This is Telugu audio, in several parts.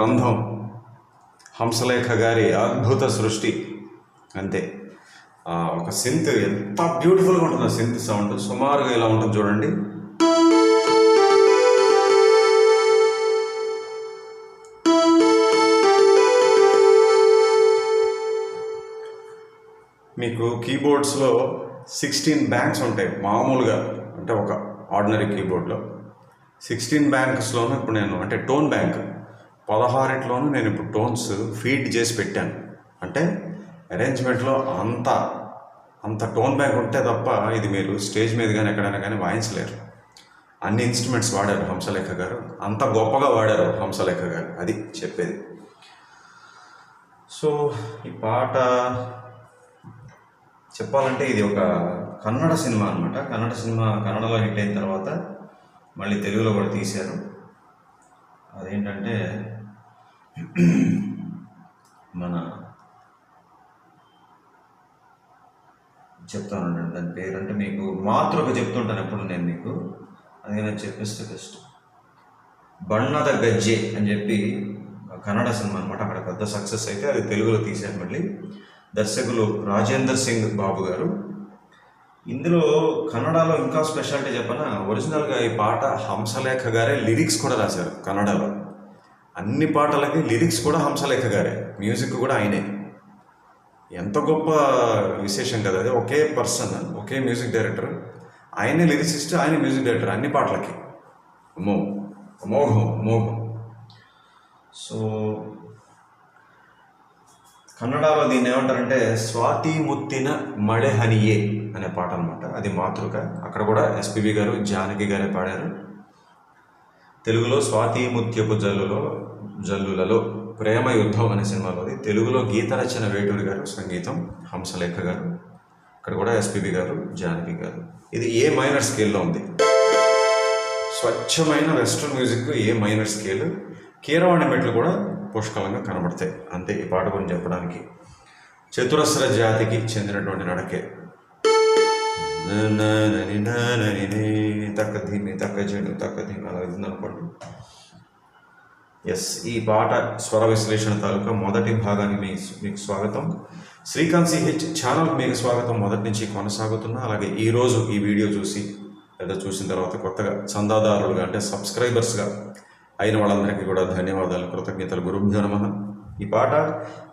గ్రంథం హంసలేఖ గారి అద్భుత సృష్టి అంతే. ఒక సింత్ ఎంత బ్యూటిఫుల్గా ఉంటుంది ఆ సింత్ సౌండ్ సుమారుగా ఇలా ఉంటుంది చూడండి. మీకు కీబోర్డ్స్లో సిక్స్టీన్ బ్యాంక్స్ ఉంటాయి మామూలుగా. అంటే ఒక ఆర్డినరీ కీబోర్డ్లో సిక్స్టీన్ బ్యాంక్స్లోనూ ఇప్పుడు నేను అంటే టోన్ బ్యాంక్ పదహారిట్లోనూ నేను ఇప్పుడు టోన్స్ ఫీడ్ చేసి పెట్టాను. అంటే అరేంజ్మెంట్లో అంత అంత టోన్ బ్యాంక్ ఉంటే తప్ప ఇది మీరు స్టేజ్ మీద కానీ ఎక్కడైనా కానీ వాయించలేరు. అన్ని ఇన్స్ట్రుమెంట్స్ వాడారు హంసలేఖ గారు. అంత గొప్పగా వాడారు హంసలేఖ గారు అది చెప్పేది. సో ఈ పాట చెప్పాలంటే ఇది ఒక కన్నడ సినిమా అనమాట కన్నడ సినిమా కన్నడలో హిట్ అయిన తర్వాత మళ్ళీ తెలుగులో కూడా తీశారు. అదేంటంటే మన చెప్తాను ఉండండి దాని పేరు అంటే మీకు మాతృక చెప్తుంటాను ఎప్పుడు నేను మీకు. అది నేను చెప్పేస్తే బెస్ట్. బణ్ణద గజ్జె అని చెప్పి కన్నడ సినిమా అనమాట అక్కడ పెద్ద సక్సెస్ అయితే అది తెలుగులో తీశారు మళ్ళీ. దర్శకులు రాజేందర్ సింగ్ బాబు గారు. ఇందులో కన్నడలో ఇంకా స్పెషాలిటీ చెప్పన? ఒరిజినల్గా ఈ పాట హంసలేఖ గారే లిరిక్స్ కూడా రాశారు కన్నడలో. అన్ని పాటలకి లిరిక్స్ కూడా హంసలేఖ గారే. మ్యూజిక్ కూడా ఆయనే. ఎంత గొప్ప విశేషం కదా అది. ఒకే పర్సన్ ఒకే మ్యూజిక్ డైరెక్టర్. ఆయనే లిరిసిస్ట్ ఆయన మ్యూజిక్ డైరెక్టర్ అన్ని పాటలకి. అమ్మో అమోఘం అమోఘం. సో కన్నడలో దీన్ని ఏమంటారంటే స్వాతి ముత్తిన మడే హనియే అనే పాట అనమాట అది మాతృక. అక్కడ కూడా ఎస్పిబి గారు జానకి గారే పాడారు. తెలుగులో స్వాతి ముత్యపు జల్లులో జల్లులలో ప్రేమ యుద్ధం అనే సినిమాలోది. తెలుగులో గీత రచన వేటూరి గారు సంగీతం హంసలేఖ గారు ఇక్కడ కూడా ఎస్పిబి గారు జానకి గారు. ఇది ఏ మైనర్ స్కేల్లో ఉంది? స్వచ్ఛమైన western music A minor scale? Keeravani మెట్లు కూడా పుష్కలంగా కనబడతాయి. అంతే ఈ పాట గురించి చెప్పడానికి. చతురస్ర జాతికి చెందినటువంటి నడకే. తక్క ధీమి తక్క చెడు తక్క ధీమి అలా అనుకోండి ఎస్ ఈ పాట స్వర విశ్లేషణ తాలూకా మొదటి భాగానికి మీ మీకు స్వాగతం. శ్రీకాంత్ సిహెచ్ ఛానల్ మీకు స్వాగతం. మొదటి నుంచి కొనసాగుతున్నా అలాగే ఈరోజు ఈ వీడియో చూసి లేదా చూసిన తర్వాత కొత్తగా చందాదారులుగా అంటే సబ్స్క్రైబర్స్గా అయిన వాళ్ళందరికీ కూడా ధన్యవాదాలు కృతజ్ఞతలు. గురుభ్యో నమ. ఈ పాట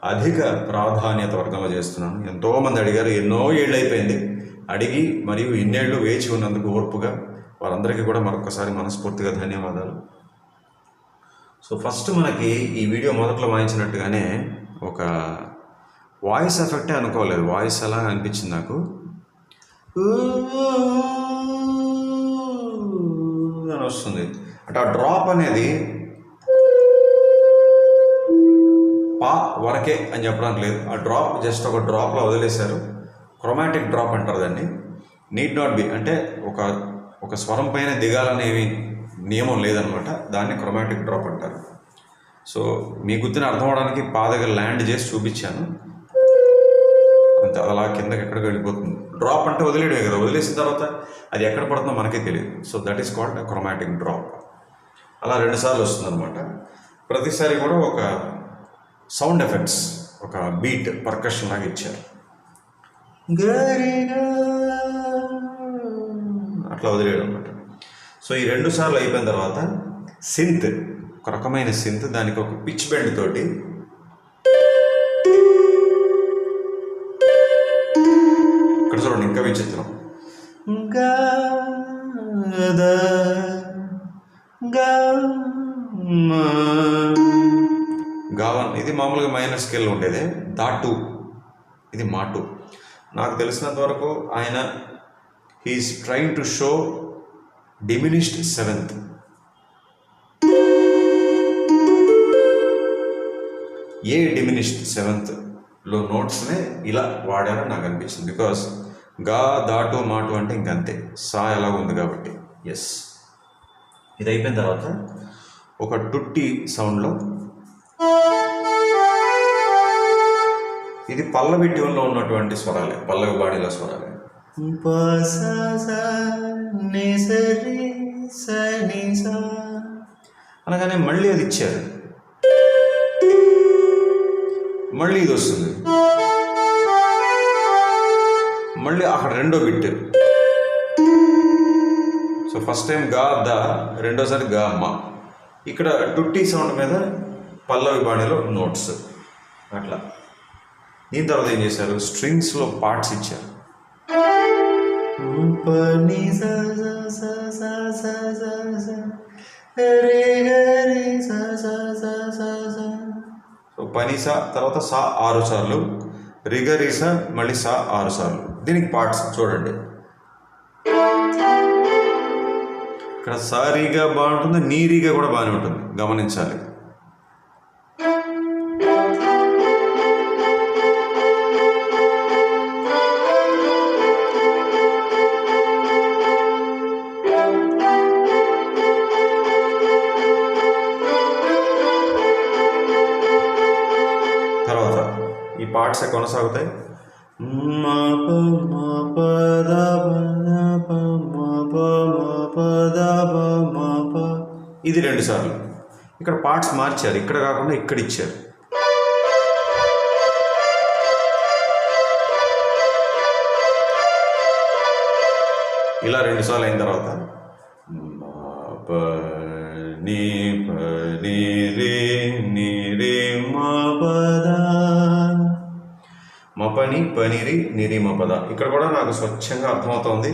అధిక ప్రాధాన్యత వర్గంలో చేస్తున్నాను. ఎంతోమంది అడిగారు ఎన్నో ఏళ్ళు అయిపోయింది అడిగి మరియు ఇన్నేళ్ళు వేచి ఉన్నందుకు ఓర్పుగా వారందరికీ కూడా మరొకసారి మనస్ఫూర్తిగా ధన్యవాదాలు. సో ఫస్ట్ మనకి ఈ వీడియో మొదట్లో వాయించినట్టుగానే ఒక వాయిస్ ఎఫెక్టే అనుకోలేదు. వాయిస్ ఎలా అనిపించింది నాకు. అని వస్తుంది. అంటే ఆ డ్రాప్ అనేది పా వరకే అని చెప్పడానికి లేదు. ఆ డ్రాప్ జస్ట్ ఒక డ్రాప్లో వదిలేశారు. క్రొమాటిక్ డ్రాప్ అంటారు దాన్ని. నీడ్ నాట్ బి అంటే ఒక ఒక స్వరం పైన దిగాలనేవి నియమం లేదనమాట. దాన్ని క్రొమాటిక్ డ్రాప్ అంటారు. సో మీ గుర్తుని అర్థం అవడానికి పా దగ్గర ల్యాండ్ చేసి చూపించాను. అంతే అలా కిందకి ఎక్కడికి వెళ్ళిపోతుంది. డ్రాప్ అంటే వదిలేయడమే కదా వదిలేసిన తర్వాత అది ఎక్కడ పడుతుందో మనకే తెలియదు. So that is called chromatic drop అలా రెండుసార్లు వస్తుందన్నమాట. ప్రతిసారి కూడా ఒక సౌండ్ ఎఫెక్ట్స్ ఒక బీట్ పర్కషన్ లాగా ఇచ్చారు. అట్లా వదిలేయడం అనమాట సో ఈ రెండు సార్లు అయిపోయిన తర్వాత సింత్ ఒక రకమైన సింత్ దానికి ఒక పిచ్ బెండ్ తోటి ఇక్కడ చూడండి ఇంకా విచిత్రం. గావన్ ఇది మామూలుగా మైనర్ స్కేల్ ఉండేది. దాటు ఇది మాటు. నాకు తెలిసినంత వరకు ఆయన he's trying to show diminished seventh A diminished సెవెంత్లో నోట్స్నే ఇలా వాడారని నాకు అనిపించింది. బికాస్గా దాటు మాటు అంటే ఇంకంతే సా ఎలా ఉంది కాబట్టి. ఎస్ ఇది అయిపోయిన తర్వాత ఒక టుట్టి సౌండ్లో ఇది పల్లవి ట్యూన్లో ఉన్నటువంటి స్వరాలే పల్లవి బాడీలో స్వరాలే. ప, ని, అనగానే మళ్ళీ అది ఇచ్చారు. మళ్ళీ ఇది వస్తుంది. మళ్ళీ అక్కడ రెండో బిట్. సో ఫస్ట్ టైం గా ద రెండోసారి గా అమ్మ ఇక్కడ టుట్టి సౌండ్ మీద పల్లవి బాణిలో నోట్స్. అట్లా. దీని తర్వాత ఏం చేశారు? స్ట్రింగ్స్లో పార్ట్స్ ఇచ్చారు. పని స స స స స స స. రే గ స స స స స. సో తర్వాత సా ఆరు సార్లు. రిగరిస మళ్ళీ సా ఆరు సార్లు. దీనికి పార్ట్స్ చూడండి. ఇక్కడ సారీగా బాగుంటుంది నీరీగా కూడా బాగానే ఉంటుంది. గమనించాలి. పార్ట్స్ కొనసాగుతాయి. మ ప మ ప ద ప ద ప మ ప మ ప ద ప మ ప. ఇది రెండు సార్లు. ఇక్కడ పార్ట్స్ మార్చారు. ఇక్కడ కాకుండా ఇక్కడ ఇచ్చారు. ఇలా రెండు సార్లు అయిన తర్వాత. ని ని రే పని పనిరి నిరి పద ఇక్కడ కూడా నాకు స్వచ్ఛంగా అర్థమవుతోంది.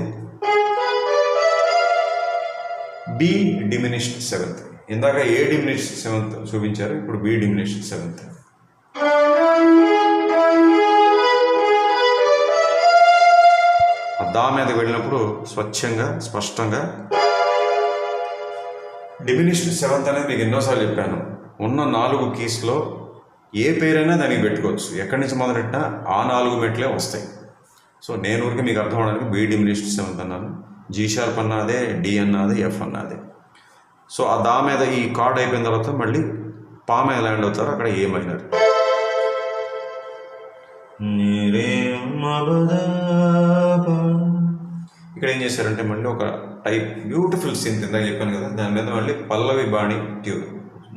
బి డిమినిష్డ్ సెవెంత్ ఇందాక ఏ డిమినిష్డ్ సెవెంత్ చూపించారు ఇప్పుడు బి డిమినిష్డ్ సెవెంత్ దా మీదకి వెళ్ళినప్పుడు స్వచ్ఛంగా స్పష్టంగా. డిమినిష్డ్ సెవెంత్ అనేది మీకు ఎన్నోసార్లు చెప్పాను. ఉన్న నాలుగు కీస్లో ఏ పేరైనా దానికి పెట్టుకోవచ్చు. ఎక్కడి నుంచి మొదలెట్టినా ఆ నాలుగు మెట్లే వస్తాయి. సో నేను ఊరికి మీకు అర్థం అవడానికి బి డిమినిష్డ్ సెవెంత్ అన్నాను. జీ షార్ప్ అన్నదే డి అన్నది ఎఫ్ అన్నది. సో ఆ దా మీద ఈ కార్డ్ అయిపోయిన తర్వాత మళ్ళీ పా మీద ల్యాండ్ అవుతారు. అక్కడ ఏ మైనర్? ఇక్కడ ఏం చేశారంటే మళ్ళీ ఒక టైప్ బ్యూటిఫుల్ సింత్ ఇందాక చెప్పాను కదా. దాని మీద మళ్ళీ పల్లవి బాణి ట్యూన్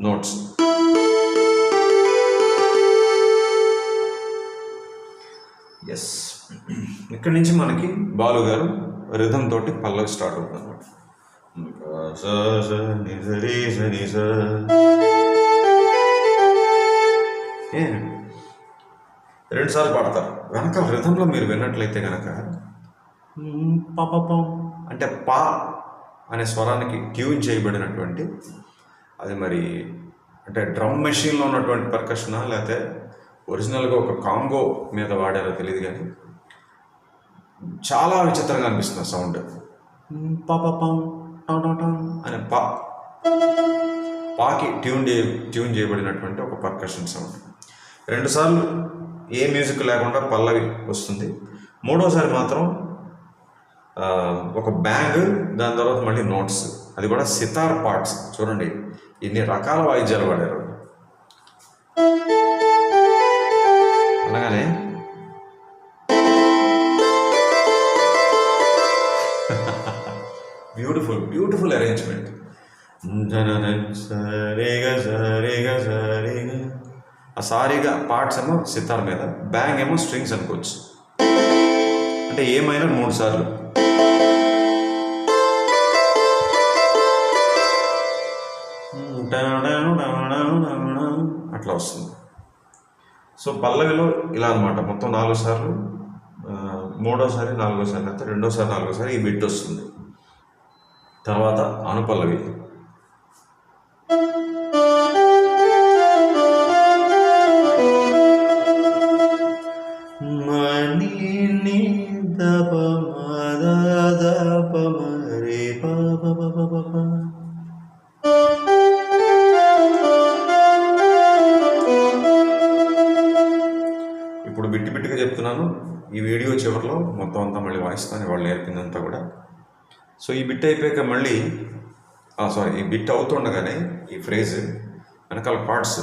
నోట్స్. ఎస్ ఇక్కడ నుంచి మనకి బాలు గారు రిధం తోటి పల్లవి స్టార్ట్ అవుతుంది అనమాట రెండు సార్లు పాడతారు. వెనక రిధంలో మీరు విన్నట్లయితే కనుక పాపం అంటే పా అనే స్వరానికి ట్యూన్ చేయబడినటువంటి అది మరి అంటే డ్రమ్ మెషిన్లో ఉన్నటువంటి పర్కషనా లేకపోతే ఒరిజినల్గా ఒక కాంగో మీద వాడారో తెలియదు కానీ చాలా విచిత్రంగా అనిపిస్తుంది సౌండ్. అనే పా పాకి ట్యూన్ చే ట్యూన్ చేయబడినటువంటి ఒక పర్కషన్ సౌండ్. రెండుసార్లు ఏ మ్యూజిక్ లేకుండా పల్లవి వస్తుంది. మూడోసారి మాత్రం ఒక బ్యాంగ్ దాని తర్వాత మళ్ళీ నోట్స్. అది కూడా సితార్ పార్ట్స్. చూడండి ఇన్ని రకాల వాయిద్యాలు వాడారు. బ్యూటిఫుల్ బ్యూటిఫుల్ అరేంజ్మెంట్ సరేగా సరేగా సరేగా ఆ సారీగా పార్ట్స్ ఏమో సితార్ మీద బ్యాంగ్ ఏమో స్ట్రింగ్స్ అనుకోవచ్చు. అంటే ఏమైనా మూడు సార్లు. అట్లా వస్తుంది. సో పల్లవిలో ఇలా అనమాట మొత్తం నాలుగు సార్లు మూడోసారి నాలుగోసారి లేకపోతే రెండోసారి నాలుగోసారి ఈ బిట్ వస్తుంది. తర్వాత అనుపల్లవి. ఇప్పుడు బిట్టి బిట్టిగా చెప్తున్నాను. ఈ వీడియో చివరిలో మొత్తం అంతా మళ్ళీ వాయిస్తాను. వాళ్ళు నేర్పిందంతా కూడా. సో ఈ బిట్ అయిపోయాక మళ్ళీ సారీ ఈ బిట్ అవుతుండగానే ఈ ఫ్రేజ్ వెనకాల కార్డ్స్.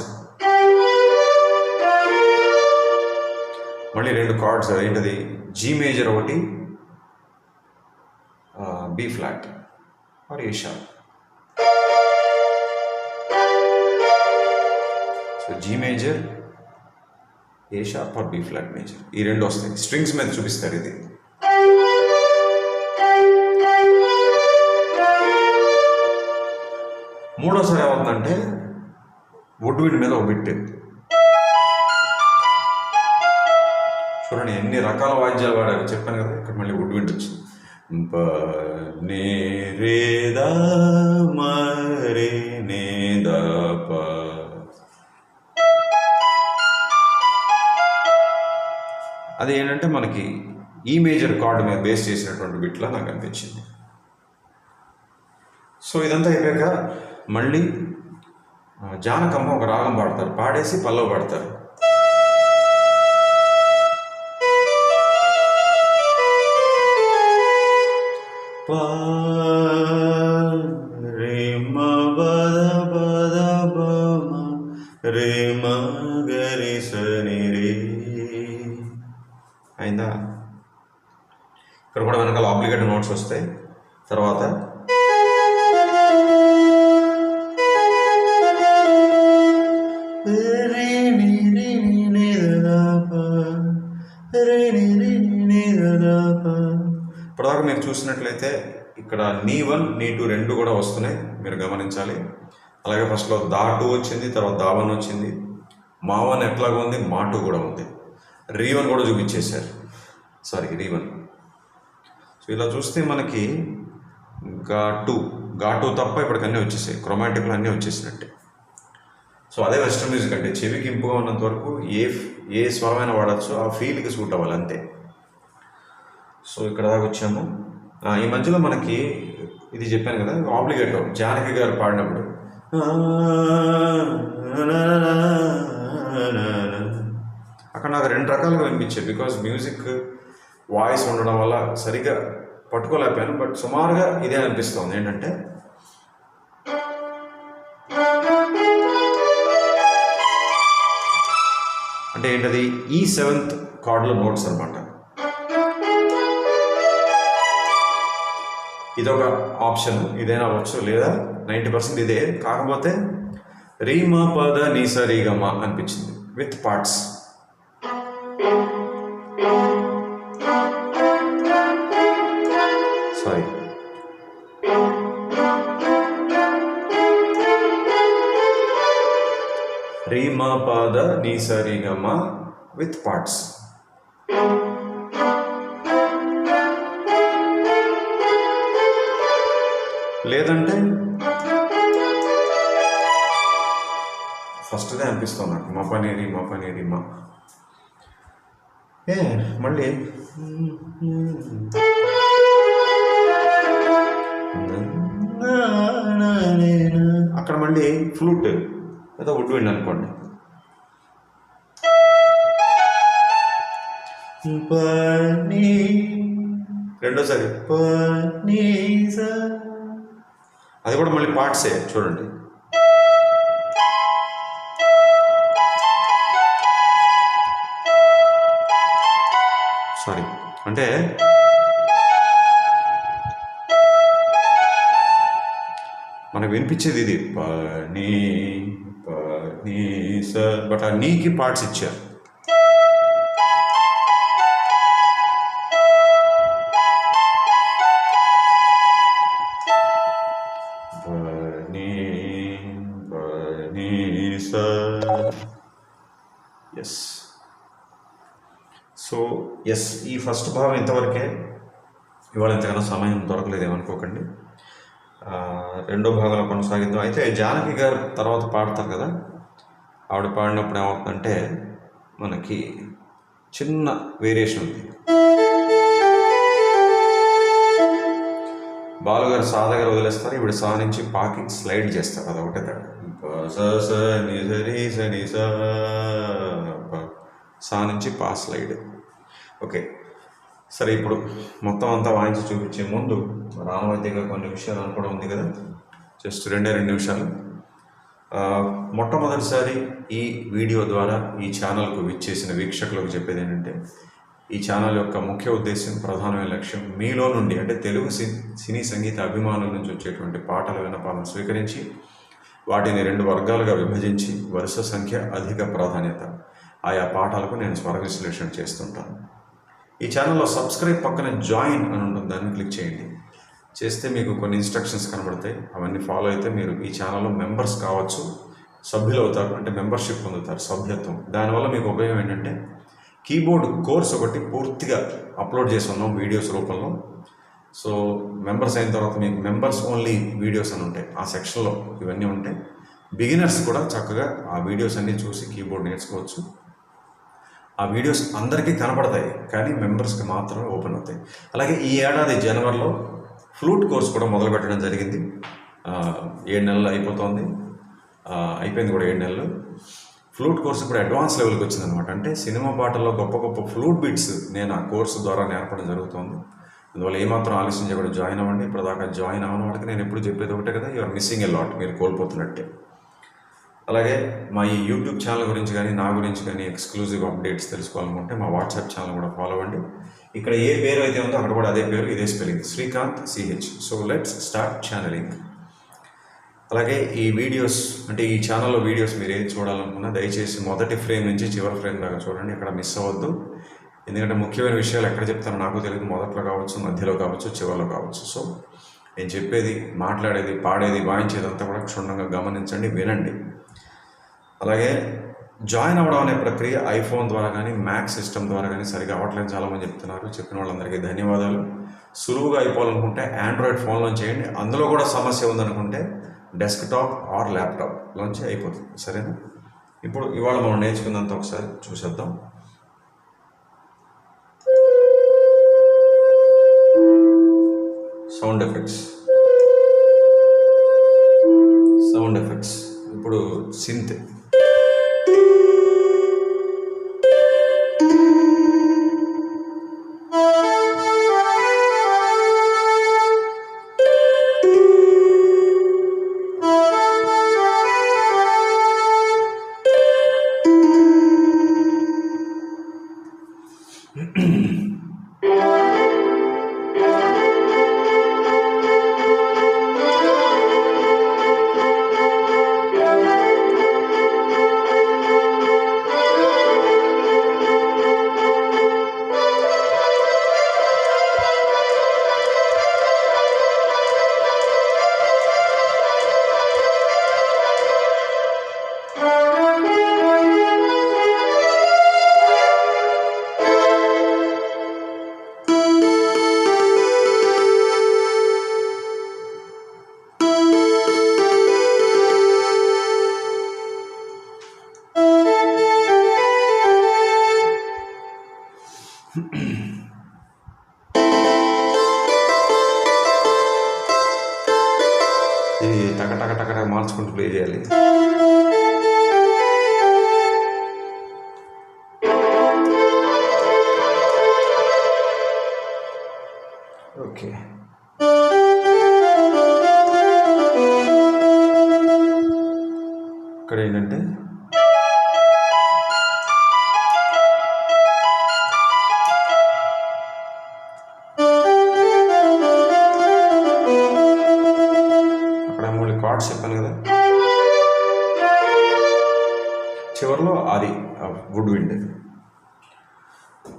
మళ్ళీ రెండు కార్డ్స్ ఏంటది? జీ మేజర్ ఒకటి B flat or A sharp so G major A sharp or B flat major ఈ రెండు వస్తాయి. స్ట్రింగ్స్ మీద చూపిస్తారు ఇది. మూడోసారి ఏమవుతుందంటే వుడ్విడ్ మీద ఒక బిట్. చూడండి ఎన్ని రకాల వాయిద్యాలు వాడారు. చెప్పాను కదా ఇక్కడ మళ్ళీ వుడ్ విండ్ వచ్చింది. నే రే దా మ నే దా ప. అది ఏంటంటే మనకి ఈ మేజర్ కార్డ్ మీద బేస్ చేసినటువంటి బిట్లా నాకు అనిపించింది. సో ఇదంతా అయిపోయాక మళ్ళీ జానకమ్మ ఒక రాగం పాడతారు. పాడేసి పల్లవ పాడతారు. అయిందా? ఇక్కడ కూడా వెనకాల ఆబ్లిగేట్ నోట్స్ వస్తాయి. తర్వాత ఇప్పటిదాకా మీరు చూసినట్లయితే ఇక్కడ నీ వన్ నీ టూ రెండు కూడా వస్తున్నాయి. మీరు గమనించాలి. అలాగే ఫస్ట్లో దా టూ వచ్చింది తర్వాత దా వన్ వచ్చింది. మా వన్ ఎట్లాగా ఉంది మా టూ కూడా ఉంది. రీవన్ కూడా చూపించేశారు. సారీ రీవన్ సో ఇలా చూస్తే మనకి ఘాటు ఘాటు తప్ప ఇప్పటికన్నీ వచ్చేసాయి. క్రొమాటిక్లు అన్నీ వచ్చేసినట్టే. సో అదే వెస్ట్రన్ మ్యూజిక్ అంటే చెవికి ఇంపుగా ఉన్నంత వరకు ఏ ఏ స్వరమైన వాడచ్చు ఆ ఫీల్కి సూట్ అవ్వాలి అంతే. సో ఇక్కడ దాకా వచ్చాము. ఈ మధ్యలో మనకి ఇది చెప్పాను కదా ఆబ్లిగేటో జానకి గారు పాడినప్పుడు. అక్కడ నాకు రెండు రకాలుగా వినిపించాయి బికాజ్ మ్యూజిక్ వాయిస్ ఉండడం వల్ల సరిగ్గా పట్టుకోలేకపోయాను బట్ సుమారుగా ఇదే అనిపిస్తుంది. ఏంటంటే అంటే ఏంటది? ఈ సెవెంత్ కార్డులో నోట్స్ అనమాట ఇదొక ఆప్షన్ ఇదేనా అవ్వచ్చు లేదా నైంటీ పర్సెంట్ ఇదే. కాకపోతే రీమా పద నీసరిగమ అనిపించింది. విత్ పార్ట్స్ నీ పద నీసరిగమ విత్ పార్ట్స్ లేదంటే ఫస్ట్దే అనిపిస్తుంది నాకు. మా పనేది మా పనేది మా. ఏ మళ్ళీ? అక్కడ మళ్ళీ ఫ్లూట్ ఏదో వుడ్ విండ్ అనుకోండి. పని రెండోసారి. పని సా అది కూడా మళ్ళీ పార్ట్సే చూడండి. సారీ. అంటే మనకు వినిపించేది ఇది. పని పని సార్ బట్ ఆ నీకి పార్ట్స్ ఇచ్చారు. పని పని సార్ ఎస్ సో ఎస్ ఈ ఫస్ట్ భావం ఇంతవరకే ఇవాళ ఇంతకన్నా సమయం దొరకలేదు ఏమనుకోకండి. రెండో భాగంలో కొనసాగిద్దాం. అయితే జానకి గారు తర్వాత పాడతారు కదా? ఆవిడ పాడినప్పుడు ఏమవుతుందంటే మనకి చిన్న వేరియేషన్ ఉంది. బాలుగారు సా దగ్గర వదిలేస్తారు. ఇప్పుడు సా నుంచి పాకి స్లైడ్ చేస్తారు. అది ఒకటే తేడా స, స, స, సా నుంచి పా స్లైడ్. ఓకే. సరే ఇప్పుడు మొత్తం అంతా వాయించి చూపించే ముందు రానవైద్యంగా కొన్ని విషయాలు అనుకోవడం ఉంది కదా. జస్ట్ రెండే రెండు నిమిషాలు. మొట్టమొదటిసారి ఈ వీడియో ద్వారా ఈ ఛానల్కు విచ్చేసిన వీక్షకులకు చెప్పేది ఏంటంటే ఈ ఛానల్ యొక్క ముఖ్య ఉద్దేశం ప్రధానమైన లక్ష్యం మీలో నుండి అంటే తెలుగు సి- సినీ సంగీత అభిమానుల నుంచి వచ్చేటువంటి పాటల వినపాలను స్వీకరించి వాటిని రెండు వర్గాలుగా విభజించి వరుస సంఖ్య అధిక ప్రాధాన్యత. ఆయా పాఠాలకు నేను స్వర విశ్లేషణ చేస్తుంటాను. ఈ ఛానల్లో సబ్స్క్రైబ్ పక్కన జాయిన్ అని ఉంటుంది దాన్ని క్లిక్ చేయండి. చేస్తే మీకు కొన్ని ఇన్స్ట్రక్షన్స్ కనబడతాయి. అవన్నీ ఫాలో అయితే మీరు ఈ ఛానల్లో మెంబర్స్ కావచ్చు సభ్యులు అవుతారు అంటే మెంబర్షిప్ పొందుతారు సభ్యత్వం. దానివల్ల మీకు ఉపయోగం ఏంటంటే కీబోర్డ్ కోర్స్ ఒకటి పూర్తిగా అప్లోడ్ చేసి ఉన్నాం వీడియోస్ రూపంలో. సో మెంబర్స్ అయిన తర్వాత మీకు మెంబర్స్ ఓన్లీ వీడియోస్ అని ఉంటాయి. ఆ సెక్షన్లో ఇవన్నీ ఉంటాయి. బిగినర్స్ కూడా చక్కగా ఆ వీడియోస్ అన్నీ చూసి కీబోర్డ్ నేర్చుకోవచ్చు. ఆ వీడియోస్ అందరికీ కనపడతాయి కానీ మెంబర్స్కి మాత్రమే ఓపెన్ అవుతాయి. అలాగే ఈ ఏడాది జనవరిలో ఫ్లూట్ కోర్స్ కూడా మొదలు పెట్టడం జరిగింది. ఏడు నెలలు అయిపోతుంది. అయిపోయింది కూడా ఏడు నెలలు. ఫ్లూట్ కోర్స్ ఇప్పుడు అడ్వాన్స్ లెవెల్కి వచ్చిందనమాట. అంటే సినిమా పాటల్లో గొప్ప గొప్ప ఫ్లూట్ బిట్స్ నేను ఆ కోర్సు ద్వారా నేర్పడం జరుగుతుంది. అందువల్ల ఏమాత్రం ఆలస్యం చేయకుండా జాయిన్ అవ్వండి. ఇప్పుడు దాకా జాయిన్ అవ్వని వాడికి నేను ఎప్పుడు చెప్పేది ఒకటే కదా యూఆర్ మిస్సింగ్ ఎ లాట్ మీరు కోల్పోతున్నట్టే. అలాగే మా ఈ యూట్యూబ్ ఛానల్ గురించి కానీ నా గురించి కానీ ఎక్స్క్లూజివ్ అప్డేట్స్ తెలుసుకోవాలనుకుంటే మా వాట్సాప్ ఛానల్ కూడా ఫాలో అవ్వండి. ఇక్కడ ఏ పేరు అయితే ఉందో అక్కడ కూడా అదే పేరు ఇదే spelling Srikanth CH so let's start channelling అలాగే ఈ వీడియోస్ అంటే ఈ ఛానల్లో వీడియోస్ మీరు ఏది చూడాలనుకున్నా దయచేసి మొదటి ఫ్రేమ్ నుంచి చివరి ఫ్రేమ్ దాకా చూడండి ఇక్కడ మిస్ అవ్వద్దు. ఎందుకంటే ముఖ్యమైన విషయాలు ఎక్కడ చెప్తారో నాకు తెలియదు మొదట్లో కావచ్చు మధ్యలో కావచ్చు చివరిలో కావచ్చు. సో నేను చెప్పేది మాట్లాడేది పాడేది వాయించేది అంతా కూడా క్షుణ్ణంగా గమనించండి వినండి. అలాగే జాయిన్ అవ్వడం అనే ప్రక్రియ ఐఫోన్ ద్వారా కానీ మ్యాక్ సిస్టమ్ ద్వారా కానీ సరిగా అవ్వట్లేదు చాలామంది చెప్తున్నారు. చెప్పిన వాళ్ళందరికీ ధన్యవాదాలు. సులువుగా అయిపోవాలనుకుంటే ఆండ్రాయిడ్ ఫోన్లో చేయండి. అందులో కూడా సమస్య ఉందనుకుంటే డెస్క్టాప్ ఆర్ ల్యాప్టాప్లోంచి అయిపోతుంది. సరేనా? ఇప్పుడు ఇవాళ మనం నేర్చుకున్నంత ఒకసారి చూసేద్దాం. సౌండ్ ఎఫెక్ట్స్ సౌండ్ ఎఫెక్ట్స్ ఇప్పుడు సింత్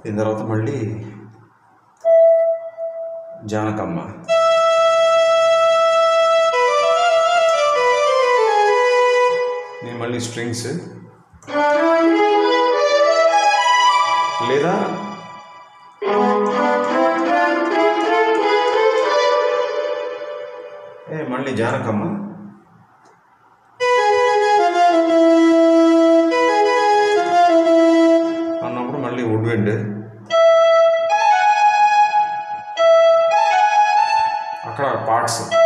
దీని తర్వాత మళ్ళీ జానకమ్మ. నేను మళ్ళీ స్ట్రింగ్స్ లేదా ఏ మళ్ళీ జానకమ్మ. అన్నప్పుడు మళ్ళీ వుడ్ విండ్ అక్కడ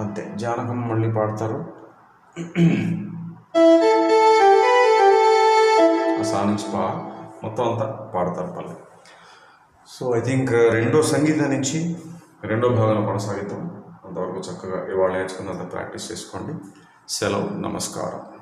అంతే జానకం మళ్ళీ పాడతారు. ఆ సా నుంచి పా మొత్తం అంతా పాడతారు పల్లె. సో ఐ థింక్ uh, రెండో సంగీతం నుంచి రెండో భాగం కొనసాగితం అంతవరకు చక్కగా ఇవాళ నేర్చుకున్నంత ప్రాక్టీస్ చేసుకోండి. సెలవు నమస్కారం.